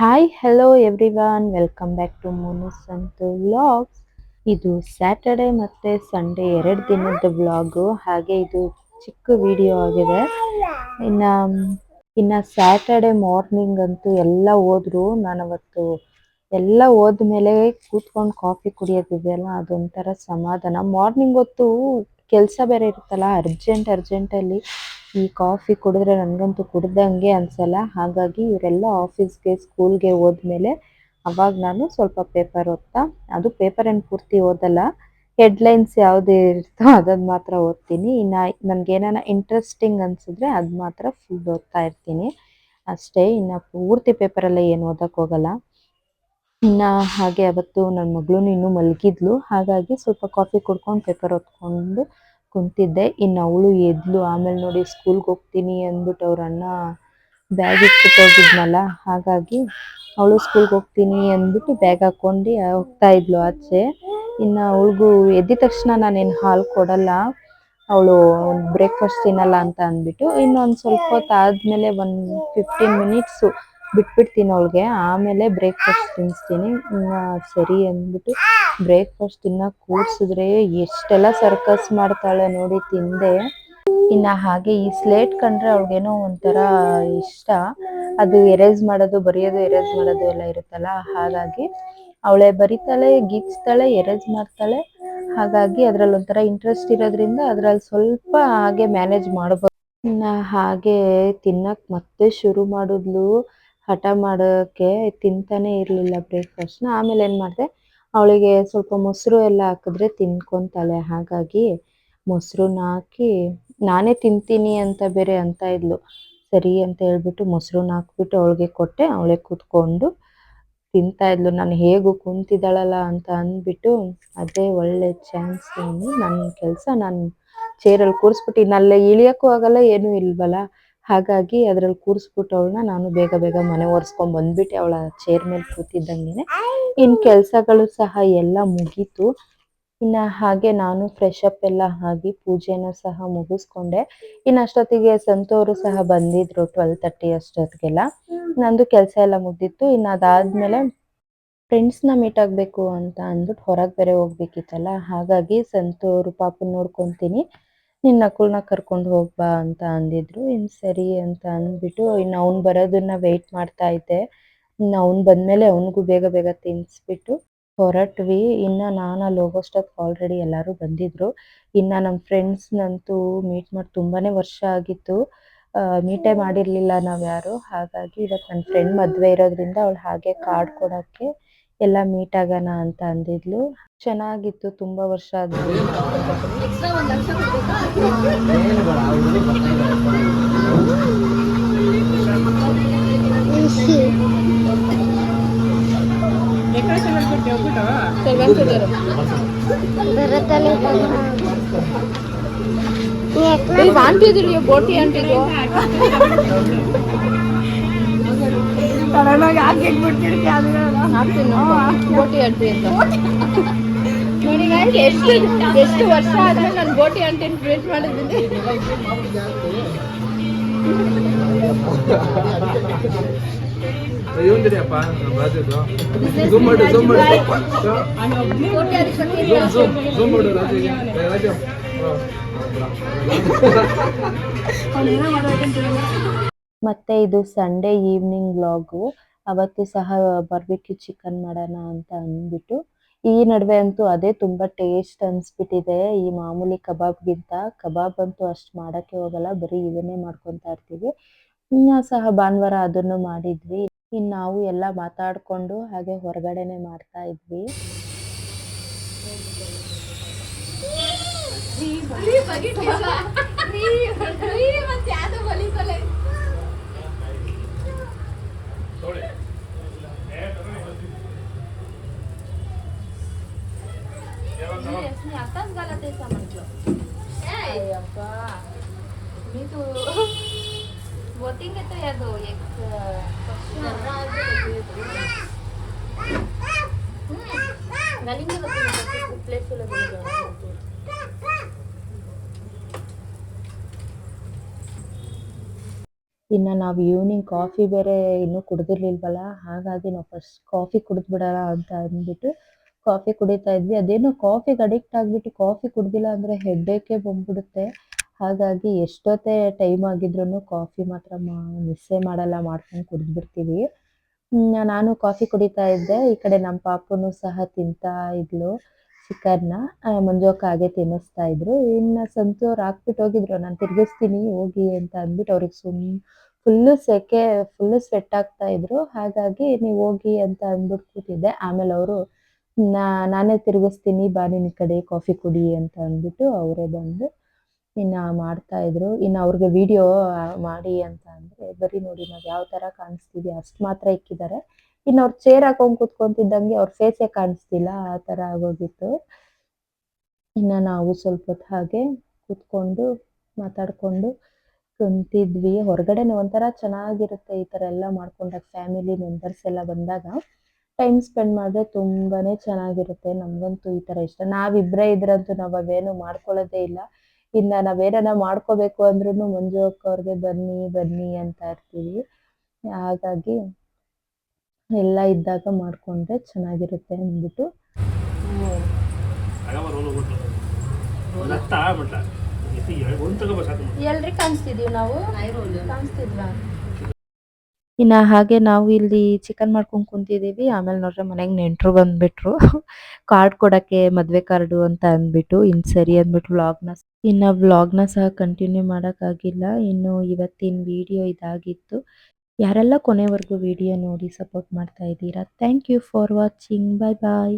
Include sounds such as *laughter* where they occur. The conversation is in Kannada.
Hi hello everyone welcome back to Moon ಅಂತ ವ್ಲಾಗ್ಸ್ ಇದು ಸ್ಯಾಟರ್ಡೆ ಮತ್ತು ಸಂಡೇ ಎರಡು ದಿನದ ವ್ಲಾಗು ಹಾಗೆ ಇದು ಚಿಕ್ಕ ವಿಡಿಯೋ ಆಗಿದೆ. ಇನ್ನು ಇನ್ನು ಸ್ಯಾಟರ್ಡೆ ಮಾರ್ನಿಂಗ್ ಅಂತೂ ಎಲ್ಲ ಹೋದ್ರು. ನಾನು ಅವತ್ತು ಎಲ್ಲ ಹೋದ್ಮೇಲೆ ಕೂತ್ಕೊಂಡು ಕಾಫಿ ಕುಡಿಯೋದಿದೆಯಲ್ಲ ಅದೊಂಥರ ಸಮಾಧಾನ. ಮಾರ್ನಿಂಗ್ ಹೊತ್ತು ಕೆಲಸ ಬೇರೆ ಇರುತ್ತಲ್ಲ ಅರ್ಜೆಂಟ್ ಅರ್ಜೆಂಟಲ್ಲಿ ಈ ಕಾಫಿ ಕುಡಿದ್ರೆ ನನಗಂತೂ ಕುಡ್ದಂಗೆ ಅನ್ಸಲ್ಲ. ಹಾಗಾಗಿ ಇವರೆಲ್ಲ ಆಫೀಸ್ಗೆ ಸ್ಕೂಲ್ಗೆ ಹೋದ್ಮೇಲೆ ಅವಾಗ ನಾನು ಸ್ವಲ್ಪ ಪೇಪರ್ ಓದ್ತಾ. ಅದು ಪೇಪರ್ ಏನು ಪೂರ್ತಿ ಓದಲ್ಲ. ಹೆಡ್ಲೈನ್ಸ್ ಯಾವುದೇ ಇರುತ್ತೋ ಅದನ್ನ ಮಾತ್ರ ಓದ್ತೀನಿ. ಇನ್ನು ನನಗೆ ಇಂಟ್ರೆಸ್ಟಿಂಗ್ ಅನ್ಸಿದ್ರೆ ಅದು ಮಾತ್ರ ಫುಲ್ ಓದ್ತಾ ಇರ್ತೀನಿ. ಅಷ್ಟೇ, ಇನ್ನು ಪೂರ್ತಿ ಪೇಪರೆಲ್ಲ ಏನು ಓದಕ್ಕೆ ಹೋಗಲ್ಲ. ಇನ್ನು ಹಾಗೆ ಅವತ್ತು ನನ್ನ ಮಗಳು ಇನ್ನೂ ಮಲಗಿದ್ಲು. ಹಾಗಾಗಿ ಸ್ವಲ್ಪ ಕಾಫಿ ಕುಡ್ಕೊಂಡು ಪೇಪರ್ ಓದ್ಕೊಂಡು ಕುಂತಿದ್ದೆ. ಇನ್ನು ಅವಳು ಎದ್ಲು, ಆಮೇಲೆ ನೋಡಿ ಸ್ಕೂಲ್ಗೆ ಹೋಗ್ತೀನಿ ಅಂದ್ಬಿಟ್ಟು ಅವ್ರ ಅಣ್ಣ ಬ್ಯಾಗ್ ಹೋಗಿದ್ನಲ್ಲ, ಹಾಗಾಗಿ ಅವಳು ಸ್ಕೂಲ್ಗೆ ಹೋಗ್ತೀನಿ ಅಂದ್ಬಿಟ್ಟು ಬ್ಯಾಗ್ ಹಾಕೊಂಡು ಹೋಗ್ತಾ ಇದ್ಲು ಆಚೆ. ಇನ್ನು ಅವಳಿಗೂ ಎದ್ದ ತಕ್ಷಣ ನಾನೇನು ಹಾಲು ಕೊಡಲ್ಲ, ಅವಳು ಬ್ರೇಕ್ಫಾಸ್ಟ್ ತಿನ್ನಲ್ಲ ಅಂತ ಅಂದ್ಬಿಟ್ಟು ಇನ್ನೊಂದು ಸ್ವಲ್ಪ ಹೊತ್ತು ಆದಮೇಲೆ ಒಂದು ಫಿಫ್ಟೀನ್ ಮಿನಿಟ್ಸು ಬಿಟ್ಬಿಡ್ತೀನಿ ಅವಳಿಗೆ ಆಮೇಲೆ ಬ್ರೇಕ್ಫಾಸ್ಟ್ ತಿನ್ನಿಸ್ತೀನಿ ಸರಿ ಅಂದ್ಬಿಟ್ಟು ಬ್ರೇಕ್ಫಾಸ್ಟ್ ತಿನ್ನ ಕೂರ್ಸಿದ್ರೆ ಎಷ್ಟೆಲ್ಲ ಸರ್ಕಸ್ ಮಾಡ್ತಾಳೆ ನೋಡಿ ತಿಂದೆ. ಇನ್ನು ಹಾಗೆ ಈ ಸ್ಲೇಟ್ ಕಂಡ್ರೆ ಅವ್ಳಿಗೇನೋ ಒಂಥರ ಇಷ್ಟ. ಅದು ಎರೇಸ್ ಮಾಡೋದು, ಬರೆಯೋದು ಎರೇಸ್ ಮಾಡೋದು ಎಲ್ಲ ಇರುತ್ತಲ್ಲ, ಹಾಗಾಗಿ ಅವಳೆ ಬರಿತಾಳೆ, ಗೀಚ್ತಾಳೆ ಎರೇಸ್ ಮಾಡ್ತಾಳೆ. ಹಾಗಾಗಿ ಅದ್ರಲ್ಲಿ ಒಂಥರ ಇಂಟ್ರೆಸ್ಟ್ ಇರೋದ್ರಿಂದ ಅದ್ರಲ್ಲಿ ಸ್ವಲ್ಪ ಹಾಗೆ ಮ್ಯಾನೇಜ್ ಮಾಡ್ಬೋದು. ಇನ್ನು ಹಾಗೆ ತಿನ್ನಕ್ ಮತ್ತೆ ಶುರು ಮಾಡಿದ್ಲು. ಹಠ ಮಾಡೋಕ್ಕೆ ತಿಂತಾನೆ ಇರಲಿಲ್ಲ ಬ್ರೇಕ್ಫಾಸ್ಟ್ನ ಆಮೇಲೆ ಏನು ಮಾಡಿದೆ, ಅವಳಿಗೆ ಸ್ವಲ್ಪ ಮೊಸರು ಎಲ್ಲ ಹಾಕಿದ್ರೆ ತಿನ್ಕೊಂತಾಳೆ ಹಾಗಾಗಿ ಮೊಸರನ್ನ ಹಾಕಿ, ನಾನೇ ತಿಂತೀನಿ ಅಂತ ಬೇರೆ ಅಂತ ಇದ್ಲು. ಸರಿ ಅಂತ ಹೇಳ್ಬಿಟ್ಟು ಮೊಸರನ್ನ ಹಾಕ್ಬಿಟ್ಟು ಅವಳಿಗೆ ಕೊಟ್ಟೆ. ಅವಳೆ ಕೂತ್ಕೊಂಡು ತಿಂತಾ ಇದ್ಲು. ನಾನು ಹೇಗೂ ಕುಂತಿದ್ದಾಳಲ್ಲ ಅಂತ ಅಂದ್ಬಿಟ್ಟು ಅದೇ ಒಳ್ಳೆ ಚಾನ್ಸ್ ನನ್ನ ಕೆಲಸ ನಾನು ಚೇರಲ್ಲಿ ಕೂರಿಸ್ಬಿಟ್ಟು ಇನ್ನಲ್ಲೇ ಇಳಿಯೋಕ್ಕೂ ಆಗಲ್ಲ, ಏನೂ ಇಲ್ವಲ್ಲ. ಹಾಗಾಗಿ ಅದ್ರಲ್ಲಿ ಕೂರಿಸ್ಬಿಟ್ಟು ಅವಳನ್ನ ನಾನು ಬೇಗ ಬೇಗ ಮನೆ ಒರೆಸ್ಕೊಂಡ್ ಬಂದ್ಬಿಟ್ಟೆ. ಅವಳ ಚೇರ್ ಮೇಲೆ ಕೂತಿದ್ದಂಗೆನೆ. ಇನ್ ಕೆಲಸಗಳು ಸಹ ಎಲ್ಲ ಮುಗೀತು. ಇನ್ನ ಹಾಗೆ ನಾನು ಫ್ರೆಶ್ ಅಪ್ ಎಲ್ಲ ಆಗಿ ಪೂಜೆನ ಸಹ ಮುಗಿಸ್ಕೊಂಡೆ. ಇನ್ನು ಅಷ್ಟೊತ್ತಿಗೆ ಸಂತೋರು ಸಹ ಬಂದಿದ್ರು ಟ್ವೆಲ್ ತರ್ಟಿ ಅಷ್ಟೊತ್ತಿಗೆಲ್ಲ ನಂದು ಕೆಲಸ ಎಲ್ಲ ಮುಗ್ದಿತ್ತು. ಇನ್ನ ಅದಾದ್ಮೇಲೆ ಫ್ರೆಂಡ್ಸ್ನ ಮೀಟ್ ಆಗಬೇಕು ಅಂತ ಅಂದ್ಬಿಟ್ಟು ಹೊರಗೆ ಬೇರೆ ಹೋಗ್ಬೇಕಿತ್ತಲ್ಲ. ಹಾಗಾಗಿ ಸಂತೋರು ಪಾಪನ ನೋಡ್ಕೊತೀನಿ. ನಿನ್ನ ನಕುಲ್ನ ಕರ್ಕೊಂಡು ಹೋಗ್ಬಾ ಅಂತ ಅಂದಿದ್ರು. ಇನ್ನು ಸರಿ ಅಂತ ಅಂದ್ಬಿಟ್ಟು ಇನ್ನು ಅವ್ನು ಬರೋದನ್ನ ವೆಯ್ಟ್ ಮಾಡ್ತಾ ಇದ್ದೆ. ಇನ್ನು ಅವ್ನು ಬಂದಮೇಲೆ ಅವನಿಗೂ ಬೇಗ ಬೇಗ ತಿನ್ನಿಸ್ಬಿಟ್ಟು ಹೊರಟ್ವಿ. ಇನ್ನು ನಾನು ಅಲ್ಲಿ ಹೋಗೋಷ್ಟೊತ್ತು ಆಲ್ರೆಡಿ ಎಲ್ಲರೂ ಬಂದಿದ್ರು. ಇನ್ನು ನಮ್ಮ ಫ್ರೆಂಡ್ಸ್ನಂತೂ ಮೀಟ್ ಮಾಡಿ, ತುಂಬಾನೇ ವರ್ಷ ಆಗಿತ್ತು. ಮೀಟೇ ಮಾಡಿರಲಿಲ್ಲ ನಾವ್ಯಾರು. ಹಾಗಾಗಿ ಇವತ್ತು ನನ್ನ ಫ್ರೆಂಡ್ ಮದುವೆ ಇರೋದ್ರಿಂದ ಅವಳು ಹಾಗೆ ಕಾರ್ಡ್ ಕೊಡೋಕ್ಕೆ ಎಲ್ಲ ಮೀಟ್ ಆಗೋಣ ಅಂತ ಅಂದಿದ್ಲು. ಚೆನ್ನಾಗಿತ್ತು ತುಂಬಾ ವರ್ಷ ಆದ್ಮೇಲೆ. ಬೋಟಿ ಇದ್ರಿ *laughs* ಬೋಟಿ ಆಂಟಿದು ಹಾಕ್ತೀನಿ ಬೋಟಿ ಆಂಟಿ ಅಂತ. ಎಷ್ಟು ಎಷ್ಟು ವರ್ಷ ಆದ್ಮೇಲೆ ನಾನು ಬೋಟಿ ಅಂಟಿನ ಟ್ರೀಟ್ ಮಾಡಿದ್ದೀನಿ. ಇವಂದಿರಿಯಪ್ಪ ರಾಜದು. ಝೂಮ್ ಮಾಡು ಝೂಮ್ ಮಾಡು. ಝೂಮ್ ಝೂಮ್ ಮಾಡು ರಾಜುಗೆ ರಾಜು. ಮತ್ತೆ ಇದು ಸಂಡೇ ಈವ್ನಿಂಗ್ ವ್ಲಾಗು ಅವತ್ತು ಸಹ ಬರ್ಬಿಕ್ಯೂ ಚಿಕನ್ ಮಾಡೋಣ ಅಂತ ಅಂದ್ಬಿಟ್ಟು, ಈ ನಡುವೆ ಅಂತೂ ಅದೇ ತುಂಬಾ ಟೇಸ್ಟ್ ಅನ್ಸ್ಬಿಟ್ಟಿದೆ. ಈ ಮಾಮೂಲಿ ಕಬಾಬ್ಗಿಂತ ಕಬಾಬ್ ಅಂತೂ ಅಷ್ಟು ಮಾಡಕ್ಕೆ ಹೋಗಲ್ಲ, ಬರೀ ಇದನ್ನೇ ಮಾಡ್ಕೊತಾ ಇರ್ತೀವಿ. ಇನ್ನ ಸಹ ಭಾನುವಾರ ಅದನ್ನು ಮಾಡಿದ್ವಿ. ಇನ್ ನಾವು ಎಲ್ಲ ಮಾತಾಡಿಕೊಂಡು ಹಾಗೆ ಹೊರಗಡೆನೆ ಮಾಡ್ತಾ ಇದ್ವಿ. ಇನ್ನ tu ya ನಾವು ಈವ್ನಿಂಗ್ ಕಾಫಿ ಬೇರೆ ಇನ್ನೂ ಕುಡ್ದಿರ್ಲಿಲ್ವಲ್ಲ, ಹಾಗಾಗಿ ನಾವು ಫಸ್ಟ್ ಕಾಫಿ ಕುಡಿದ್ಬಿಡೋಣ ಅಂತ ಅಂದ್ಬಿಟ್ಟು ಕಾಫಿ ಕುಡಿತಾ ಇದ್ವಿ. ಅದೇನೋ ಕಾಫಿಗೆ ಅಡಿಕ್ಟ್ ಆಗಿಬಿಟ್ಟು ಕಾಫಿ ಕುಡ್ದಿಲ್ಲ ಅಂದರೆ ಹೆಡ್ಡೇಕೆ ಬಂದ್ಬಿಡುತ್ತೆ. ಹಾಗಾಗಿ ಎಷ್ಟೊತ್ತೇ ಟೈಮ್ ಆಗಿದ್ರು ಕಾಫಿ ಮಾತ್ರ ಮಿಸ್ಸೇ ಮಾಡಲ್ಲ, ಮಾಡ್ಕೊಂಡು ಕುಡಿದ್ಬಿಡ್ತೀವಿ. ನಾನು ಕಾಫಿ ಕುಡಿತಾ ಇದ್ದೆ. ಈ ಕಡೆ ನಮ್ಮ ಪಾಪುನು ಸಹ ತಿಂತಾ ಇದ್ಲು ಚಿಕನ್ನ ಮಂಜೋಕ ಹಾಗೆ ತಿನ್ನಿಸ್ತಾ ಇದ್ರು. ಇನ್ನು ಸಂತು ಅವ್ರು ಹಾಕ್ಬಿಟ್ಟು ಹೋಗಿದ್ರು. ನಾನು ತಿರ್ಗಿಸ್ತೀನಿ, ಹೋಗಿ ಅಂತ ಅಂದ್ಬಿಟ್ಟು ಅವ್ರಿಗೆ ಸುಮ್ ಫುಲ್ಲು ಸೆಕೆ ಫುಲ್ಲು ಸ್ವೆಟ್ ಆಗ್ತಾ ಇದ್ರು. ಹಾಗಾಗಿ ನೀವು ಹೋಗಿ ಅಂತ ಅಂದ್ಬಿಟ್ಟು ಕೂತಿದ್ದೆ. ಆಮೇಲೆ ಅವರು, ನಾ, ನಾನೇ ತಿರ್ಗಿಸ್ತೀನಿ, ಬಾ ನಿನ್ ಕಡೆ ಕಾಫಿ ಕುಡಿ ಅಂತ ಅಂದ್ಬಿಟ್ಟು ಅವರೇ ಬಂದು ಇನ್ನು ಮಾಡ್ತಾ ಇದ್ರು. ಇನ್ನು ಅವ್ರಿಗೆ ವಿಡಿಯೋ ಮಾಡಿ ಅಂತ ಅಂದ್ರೆ, ಬರೀ ನೋಡಿ ನಾವು ಯಾವ ತರ ಕಾಣಿಸ್ತೀವಿ ಅಷ್ಟು ಮಾತ್ರ ಇಕ್ಕಿದ್ದಾರೆ. ಇನ್ನು ಅವ್ರು ಚೇರ್ ಹಾಕೊಂಡ್ ಕೂತ್ಕೊಂತಿದ್ದಂಗೆ ಅವ್ರ ಫೇಸೇ ಕಾಣಿಸ್ತಿಲ್ಲ, ಆ ತರ ಆಗೋಗಿತ್ತು. ಇನ್ನ ನಾವು ಸ್ವಲ್ಪ ಹೊತ್ತು ಹಾಗೆ ಕೂತ್ಕೊಂಡು ಮಾತಾಡ್ಕೊಂಡು ಕುಂತಿದ್ವಿ. ಹೊರಗಡೆನೆ ಒಂಥರ ಚೆನ್ನಾಗಿರುತ್ತೆ ಈ ತರ ಎಲ್ಲ ಮಾಡ್ಕೊಂಡಾಗ ಫ್ಯಾಮಿಲಿ ಮೆಂಬರ್ಸ್ ಎಲ್ಲ ಬಂದಾಗ. ಟೈಮ್ ಸ್ಪೆಂಡ್ ಮಾಡಿದ್ರೆ ತುಂಬಾನೇ ಚೆನ್ನಾಗಿರುತ್ತೆ. ನಮ್ಗಂತೂ ಈ ತರ ಇಷ್ಟ. ನಾವಿಬ್ರೇ ಇದ್ರಂತೂ ನಾವ್ ಅವೇನು ಮಾಡ್ಕೊಳ್ಳೋದೇ ಇಲ್ಲ. ಇನ್ನ ನಾವೇನನ ಮಾಡ್ಕೋಬೇಕು ಅಂದ್ರೂ ಮಂಜು ಬನ್ನಿ ಬನ್ನಿ ಅಂತ ಇರ್ತೀವಿ. ಹಾಗಾಗಿ ಎಲ್ಲ ಇದ್ದಾಗ ಮಾಡ್ಕೊಂಡ್ರೆ ಚೆನ್ನಾಗಿರುತ್ತೆ ಅಂದ್ಬಿಟ್ಟು. ಎಲ್ರಿ ಕಾಣಿಸ್ತಿದೀವಿ ನಾವು? ಕಾಣಿಸ್ತಿದ್ವಾ ಇನ್ನ ಹಾಗೆ ನಾವು ಇಲ್ಲಿ ಚಿಕನ್ ಮಾಡ್ಕೊಂಡ್ ಕುಂತಿದೀವಿ ಆಮೇಲೆ ನೋಡ್ರೆ ಮನೆಗೆ ನೆಂಟ್ರು ಬಂದ್ಬಿಟ್ರು. ಕಾರ್ಡ್ ಕೊಡಕ್ಕೆ ಮದ್ವೆ ಕಾರ್ಡು ಅಂತ ಅಂದ್ಬಿಟ್ಟು, ಇನ್ ಸರಿ ಅಂದ್ಬಿಟ್ಟು ವ್ಲಾಗ್ನ ಇನ್ನ ವ್ಲಾಗ್ನ ಸಹ ಕಂಟಿನ್ಯೂ ಮಾಡೋಕ್ಕಾಗಿಲ್ಲ. ಇನ್ನು ಇವತ್ತಿನ ವಿಡಿಯೋ ಇದಾಗಿತ್ತು. ಯಾರೆಲ್ಲ ಕೊನೆವರೆಗೂ ವಿಡಿಯೋ ನೋಡಿ ಸಪೋರ್ಟ್ ಮಾಡ್ತಾ ಇದ್ದೀರಾ thank you for watching bye bye